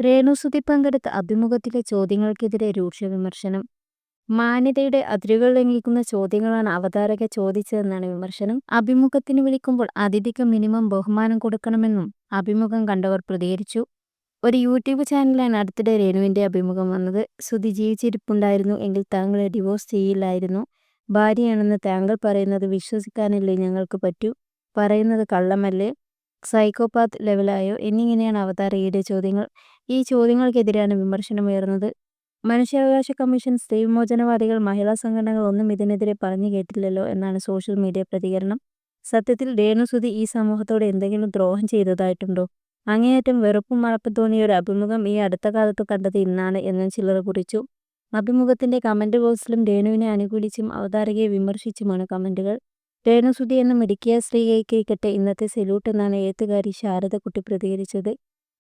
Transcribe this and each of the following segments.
രേണുസുതി പങ്കെടുത്ത അഭിമുഖത്തിലെ ചോദ്യങ്ങൾക്കെതിരെ രൂക്ഷ വിമർശനം. മാന്യതയുടെ അതിരുകൾ ലംഘിക്കുന്ന ചോദ്യങ്ങളാണ് അവതാരക ചോദിച്ചതെന്നാണ് വിമർശനം. അഭിമുഖത്തിന് വിളിക്കുമ്പോൾ അതിഥിക്ക് മിനിമം ബഹുമാനം കൊടുക്കണമെന്നും അഭിമുഖം കണ്ടവർ പ്രതികരിച്ചു. ഒരു യൂട്യൂബ് ചാനലിലാണ് അടുത്തിടെ രേണുവിന്റെ അഭിമുഖം വന്നത്. സുതി ജീവിച്ചിരിപ്പുണ്ടായിരുന്നു എങ്കിൽ താങ്കളെ ഡിവോഴ്സ് ചെയ്യില്ലായിരുന്നു. ഭാര്യയാണെന്ന് താങ്കൾ പറയുന്നത് വിശ്വസിക്കാനല്ലേ ഞങ്ങൾക്ക് പറ്റൂ? പറയുന്നത് കള്ളമല്ലേ? സൈക്കോപാത്ത് ലെവലായോ എന്നിങ്ങനെയാണ് അവതാർ ഈയുടെ ചോദ്യങ്ങൾ. ഈ ചോദ്യങ്ങൾക്കെതിരെയാണ് വിമർശനം വിമർശനമുയർന്നത് മനുഷ്യാവകാശ കമ്മീഷൻ സ്ത്രീവിമോചനവാദികൾ മഹിളാ സംഘടനകൾ ഒന്നും ഇതിനെതിരെ പറഞ്ഞു കേട്ടില്ലല്ലോ എന്നാണ് സോഷ്യൽ മീഡിയ പ്രതികരണം. സത്യത്തിൽ രേണുസുതി ഈ സമൂഹത്തോട് എന്തെങ്കിലും ദ്രോഹം ചെയ്തതായിട്ടുണ്ടോ? അങ്ങേയറ്റം വെറുപ്പും മഴപ്പും തോന്നിയ ഒരു അഭിമുഖം ഈ അടുത്ത കാലത്ത് കണ്ടത് ഇന്നാണ് എന്നും ചിലർ കുറിച്ചു. അഭിമുഖത്തിന്റെ കമന്റ് ബോക്സിലും രേണുവിനെ അനുകൂലിച്ചും അവതാരകയെ വിമർശിച്ചുമാണ് കമന്റുകൾ. രേണുസുതി എന്ന മിടുക്കിയ സ്ത്രീകൈക്കേക്കട്ടെ ഇന്നത്തെ സെല്യൂട്ട് എന്നാണ് എഴുത്തുകാരി ശാരദക്കുട്ടി പ്രതികരിച്ചത്.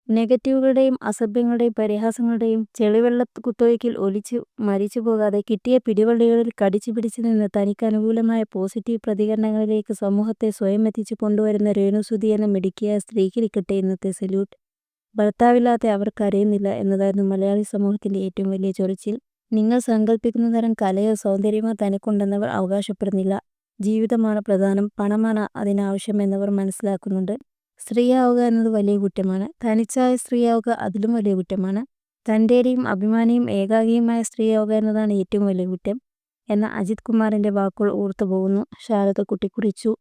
നെഗറ്റീവുകളുടെയും അസഭ്യങ്ങളുടെയും പരിഹാസങ്ങളുടെയും ചെളിവെള്ള കുത്തൊഴുക്കിൽ ഒലിച്ചു മരിച്ചു പോകാതെ കിട്ടിയ പിടിവള്ളികളിൽ കടിച്ചു പിടിച്ചു നിന്ന് തനിക്ക് അനുകൂലമായ പോസിറ്റീവ് പ്രതികരണങ്ങളിലേക്ക് സമൂഹത്തെ സ്വയം എത്തിച്ചു കൊണ്ടുവരുന്ന രേണുസുതി എന്ന മിടുക്കിയ സ്ത്രീക്കിരിക്കട്ടെ ഇന്നത്തെ സല്യൂട്ട്. ഭർത്താവില്ലാതെ അവർ കരയുന്നില്ല എന്നതായിരുന്നു മലയാളി സമൂഹത്തിന്റെ ഏറ്റവും വലിയ ചൊറിച്ചിൽ. നിങ്ങൾ സങ്കല്പിക്കുന്ന തരം കലയോ സൗന്ദര്യമോ തനിക്കുണ്ടെന്നവർ അവകാശപ്പെടുന്നില്ല. ജീവിതമാണ് പ്രധാനം. പണമാണ് അതിനാവശ്യം എന്നവർ മനസ്സിലാക്കുന്നുണ്ട്. സ്ത്രീയാവുക എന്നത് വലിയ കുറ്റമാണ്. തനിച്ചായ സ്ത്രീയാവുക അതിലും വലിയ കുറ്റമാണ്. തന്റെയും അഭിമാനിയും ഏകാഗിയുമായ സ്ത്രീയാവുക എന്നതാണ് ഏറ്റവും വലിയ കുറ്റം. എന്ന അജിത് കുമാറിന്റെ വാക്കുകൾ ഓർത്തു പോകുന്നു ശാരദക്കുട്ടി കുറിച്ചു.